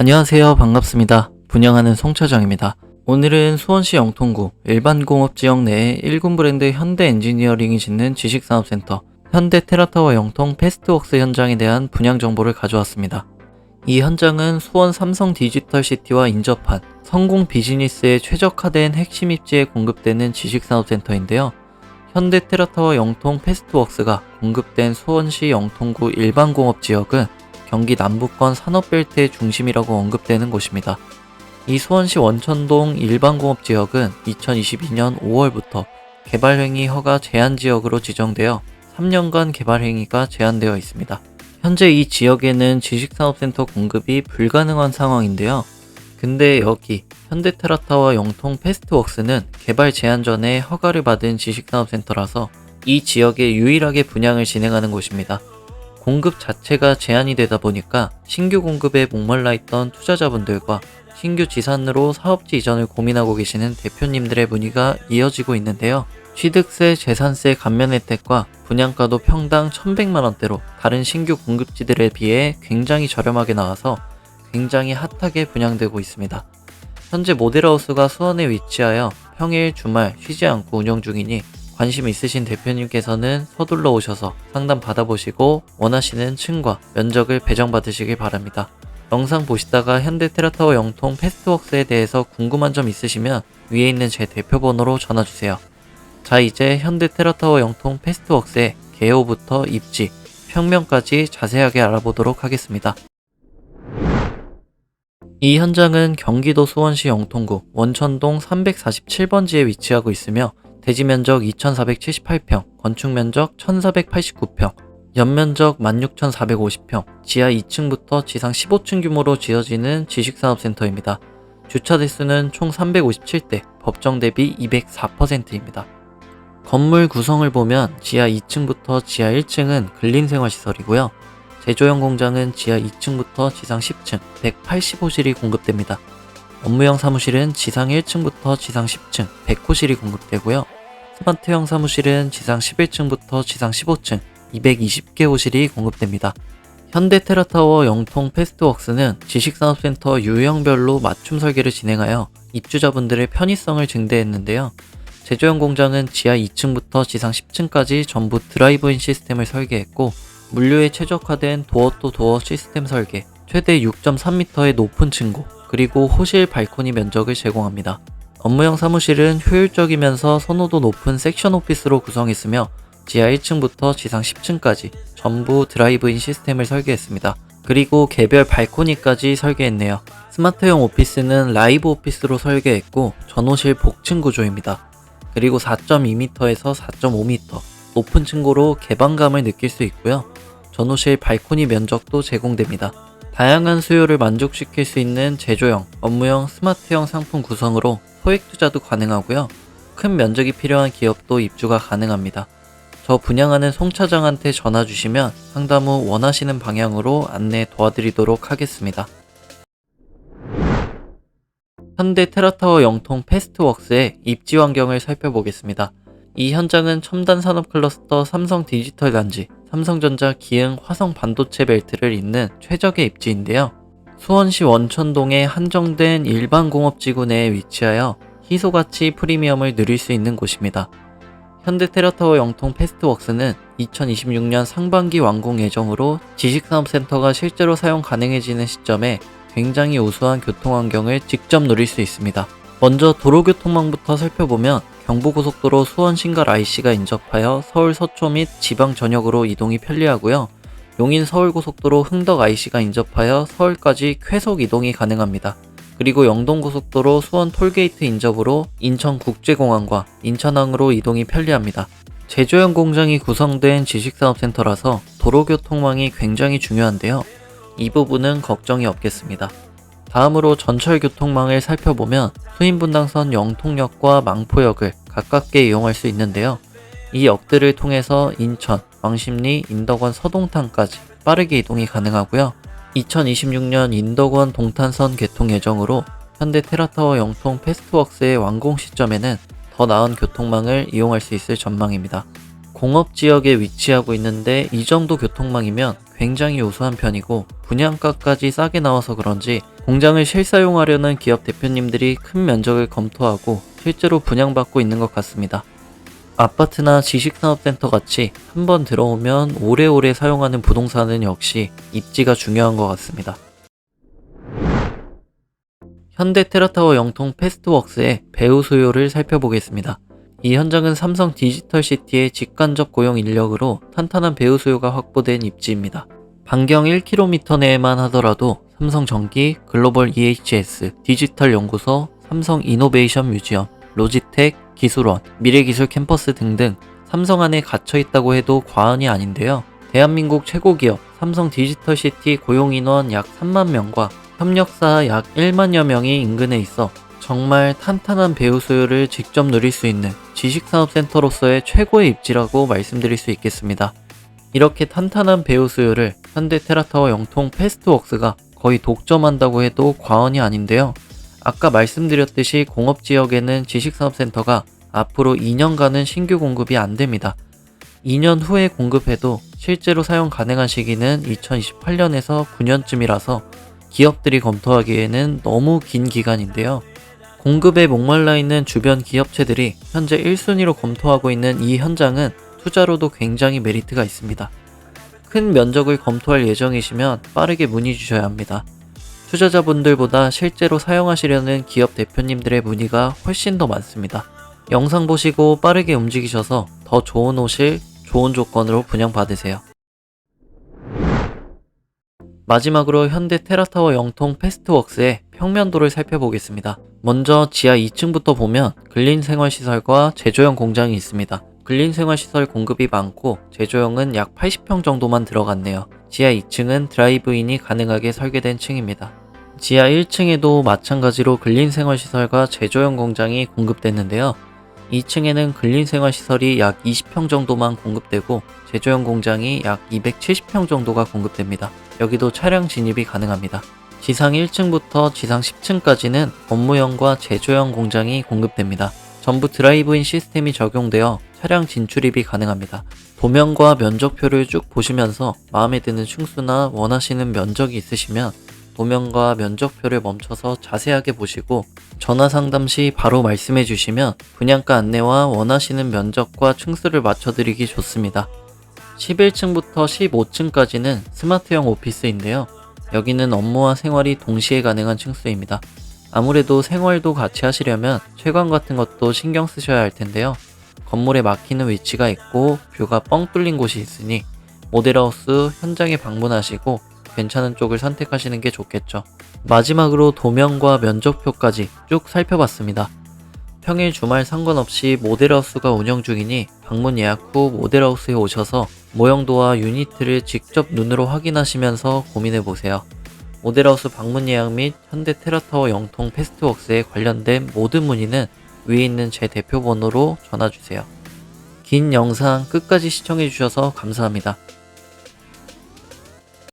안녕하세요. 반갑습니다. 분양하는 송차장입니다. 오늘은 수원시 영통구 일반공업지역 내에 1군 브랜드 현대 엔지니어링이 짓는 지식산업센터 현대 테라타워 영통 패스트웍스 현장에 대한 분양 정보를 가져왔습니다. 이 현장은 수원 삼성 디지털 시티와 인접한 성공 비즈니스에 최적화된 핵심 입지에 공급되는 지식산업센터인데요. 현대 테라타워 영통 패스트웍스가 공급된 수원시 영통구 일반공업 지역은 경기 남부권 산업벨트의 중심이라고 언급되는 곳입니다. 이 수원시 원천동 일반공업 지역은 2022년 5월부터 개발행위 허가 제한 지역으로 지정되어 3년간 개발행위가 제한되어 있습니다. 현재 이 지역에는 지식산업센터 공급이 불가능한 상황인데요. 근데 여기 현대테라타와 영통 패스트웍스는 개발 제한 전에 허가를 받은 지식산업센터라서 이 지역에 유일하게 분양을 진행하는 곳입니다. 공급 자체가 제한이 되다 보니까 신규 공급에 목말라 있던 투자자분들과 신규 지산으로 사업지 이전을 고민하고 계시는 대표님들의 문의가 이어지고 있는데요. 취득세, 재산세 감면 혜택과 분양가도 평당 1100만원대로 다른 신규 공급지들에 비해 굉장히 저렴하게 나와서 굉장히 핫하게 분양되고 있습니다. 현재 모델하우스가 수원에 위치하여 평일, 주말 쉬지 않고 운영 중이니 관심 있으신 대표님께서는 서둘러 오셔서 상담 받아보시고 원하시는 층과 면적을 배정받으시길 바랍니다. 영상 보시다가 현대 테라타워 영통 패스트웍스에 대해서 궁금한 점 있으시면 위에 있는 제 대표 번호로 전화 주세요. 자 이제 현대 테라타워 영통 패스트웍스의 개요부터 입지, 평면까지 자세하게 알아보도록 하겠습니다. 이 현장은 경기도 수원시 영통구 원천동 347번지에 위치하고 있으며 대지 면적 2,478평, 건축 면적 1,489평, 연면적 16,450평, 지하 2층부터 지상 15층 규모로 지어지는 지식산업센터입니다. 주차 대수는 총 357대, 법정 대비 204%입니다. 건물 구성을 보면 지하 2층부터 지하 1층은 근린생활시설이고요. 제조형 공장은 지하 2층부터 지상 10층 185실이 공급됩니다. 업무형 사무실은 지상 1층부터 지상 10층 100호실이 공급되고요. 스마트형 사무실은 지상 11층부터 지상 15층 220개 호실이 공급됩니다. 현대 테라타워 영통 패스트웍스는 지식산업센터 유형별로 맞춤 설계를 진행하여 입주자분들의 편의성을 증대했는데요. 제조형 공장은 지하 2층부터 지상 10층까지 전부 드라이브인 시스템을 설계했고 물류에 최적화된 도어 또 도어 시스템 설계, 최대 6.3m의 높은 층고, 그리고 호실 발코니 면적을 제공합니다. 업무형 사무실은 효율적이면서 선호도 높은 섹션 오피스로 구성했으며 지하 1층부터 지상 10층까지 전부 드라이브인 시스템을 설계했습니다. 그리고 개별 발코니까지 설계했네요. 스마트형 오피스는 라이브 오피스로 설계했고 전호실 복층 구조입니다. 그리고 4.2m에서 4.5m 높은 층고로 개방감을 느낄 수 있고요. 전호실 발코니 면적도 제공됩니다. 다양한 수요를 만족시킬 수 있는 제조형, 업무형, 스마트형 상품 구성으로 소액 투자도 가능하고요. 큰 면적이 필요한 기업도 입주가 가능합니다. 저 분양하는 송 차장한테 전화 주시면 상담 후 원하시는 방향으로 안내 도와드리도록 하겠습니다. 현대 테라타워 영통 패스트웍스의 입지 환경을 살펴보겠습니다. 이 현장은 첨단 산업 클러스터 삼성 디지털 단지, 삼성전자 기흥 화성 반도체 벨트를 잇는 최적의 입지인데요. 수원시 원천동에 한정된 일반 공업지구 내에 위치하여 희소가치 프리미엄을 누릴 수 있는 곳입니다. 현대 테라타워 영통 패스트웍스는 2026년 상반기 완공 예정으로 지식산업센터가 실제로 사용 가능해지는 시점에 굉장히 우수한 교통환경을 직접 누릴 수 있습니다. 먼저 도로교통망부터 살펴보면 경부고속도로 수원 신갈 IC가 인접하여 서울 서초 및 지방 전역으로 이동이 편리하고요. 용인 서울고속도로 흥덕 IC가 인접하여 서울까지 쾌속 이동이 가능합니다. 그리고 영동고속도로 수원 톨게이트 인접으로 인천국제공항과 인천항으로 이동이 편리합니다. 제조형 공장이 구성된 지식산업센터라서 도로교통망이 굉장히 중요한데요. 이 부분은 걱정이 없겠습니다. 다음으로 전철 교통망을 살펴보면 수인분당선 영통역과 망포역을 가깝게 이용할 수 있는데요. 이 역들을 통해서 인천, 왕십리, 인덕원 서동탄까지 빠르게 이동이 가능하고요. 2026년 인덕원 동탄선 개통 예정으로 현대 테라타워 영통 패스트웍스의 완공 시점에는 더 나은 교통망을 이용할 수 있을 전망입니다. 공업 지역에 위치하고 있는데 이 정도 교통망이면 굉장히 우수한 편이고 분양가까지 싸게 나와서 그런지 공장을 실사용하려는 기업 대표님들이 큰 면적을 검토하고 실제로 분양받고 있는 것 같습니다. 아파트나 지식산업센터 같이 한번 들어오면 오래오래 사용하는 부동산은 역시 입지가 중요한 것 같습니다. 현대 테라타워 영통 패스트웍스의 배우 수요를 살펴보겠습니다. 이 현장은 삼성 디지털시티의 직간접 고용 인력으로 탄탄한 배우 수요가 확보된 입지입니다. 반경 1km 내에만 하더라도 삼성전기, 글로벌 EHS, 디지털 연구소, 삼성 이노베이션 뮤지엄, 로지텍, 기술원, 미래기술 캠퍼스 등등 삼성 안에 갇혀 있다고 해도 과언이 아닌데요. 대한민국 최고 기업 삼성 디지털 시티 고용 인원 약 3만 명과 협력사 약 1만여 명이 인근에 있어 정말 탄탄한 배우 수요를 직접 누릴 수 있는 지식산업센터로서의 최고의 입지라고 말씀드릴 수 있겠습니다. 이렇게 탄탄한 배우 수요를 현대 테라타워 영통 패스트웍스가 거의 독점한다고 해도 과언이 아닌데요. 아까 말씀드렸듯이 공업 지역에는 지식산업센터가 앞으로 2년간은 신규 공급이 안 됩니다. 2년 후에 공급해도 실제로 사용 가능한 시기는 2028년에서 9년쯤이라서 기업들이 검토하기에는 너무 긴 기간인데요. 공급에 목말라 있는 주변 기업체들이 현재 1순위로 검토하고 있는 이 현장은 투자로도 굉장히 메리트가 있습니다. 큰 면적을 검토할 예정이시면 빠르게 문의 주셔야 합니다. 투자자분들보다 실제로 사용하시려는 기업 대표님들의 문의가 훨씬 더 많습니다. 영상 보시고 빠르게 움직이셔서 더 좋은 옷을 좋은 조건으로 분양받으세요. 마지막으로 현대 테라타워 영통 패스트웍스의 평면도를 살펴보겠습니다. 먼저 지하 2층부터 보면 근린 생활시설과 제조형 공장이 있습니다. 근린 생활시설 공급이 많고 제조형은 약 80평 정도만 들어갔네요. 지하 2층은 드라이브인이 가능하게 설계된 층입니다. 지하 1층에도 마찬가지로 근린 생활시설과 제조형 공장이 공급됐는데요. 2층에는 근린 생활시설이 약 20평 정도만 공급되고 제조형 공장이 약 270평 정도가 공급됩니다. 여기도 차량 진입이 가능합니다. 지상 1층부터 지상 10층까지는 업무형과 제조형 공장이 공급됩니다. 전부 드라이브인 시스템이 적용되어 차량 진출입이 가능합니다. 도면과 면적표를 쭉 보시면서 마음에 드는 층수나 원하시는 면적이 있으시면 도면과 면적표를 멈춰서 자세하게 보시고 전화 상담 시 바로 말씀해 주시면 분양가 안내와 원하시는 면적과 층수를 맞춰 드리기 좋습니다. 11층부터 15층까지는 스마트형 오피스인데요. 여기는 업무와 생활이 동시에 가능한 층수입니다. 아무래도 생활도 같이 하시려면 채광 같은 것도 신경 쓰셔야 할 텐데요. 건물에 막히는 위치가 있고 뷰가 뻥 뚫린 곳이 있으니 모델하우스 현장에 방문하시고 괜찮은 쪽을 선택하시는 게 좋겠죠. 마지막으로 도면과 면적표까지 쭉 살펴봤습니다. 평일 주말 상관없이 모델하우스가 운영 중이니 방문 예약 후 모델하우스에 오셔서 모형도와 유니트를 직접 눈으로 확인하시면서 고민해 보세요. 모델하우스 방문 예약 및 현대 테라타워 영통 패스트웍스에 관련된 모든 문의는 위에 있는 제 대표 번호로 전화 주세요. 긴 영상 끝까지 시청해 주셔서 감사합니다.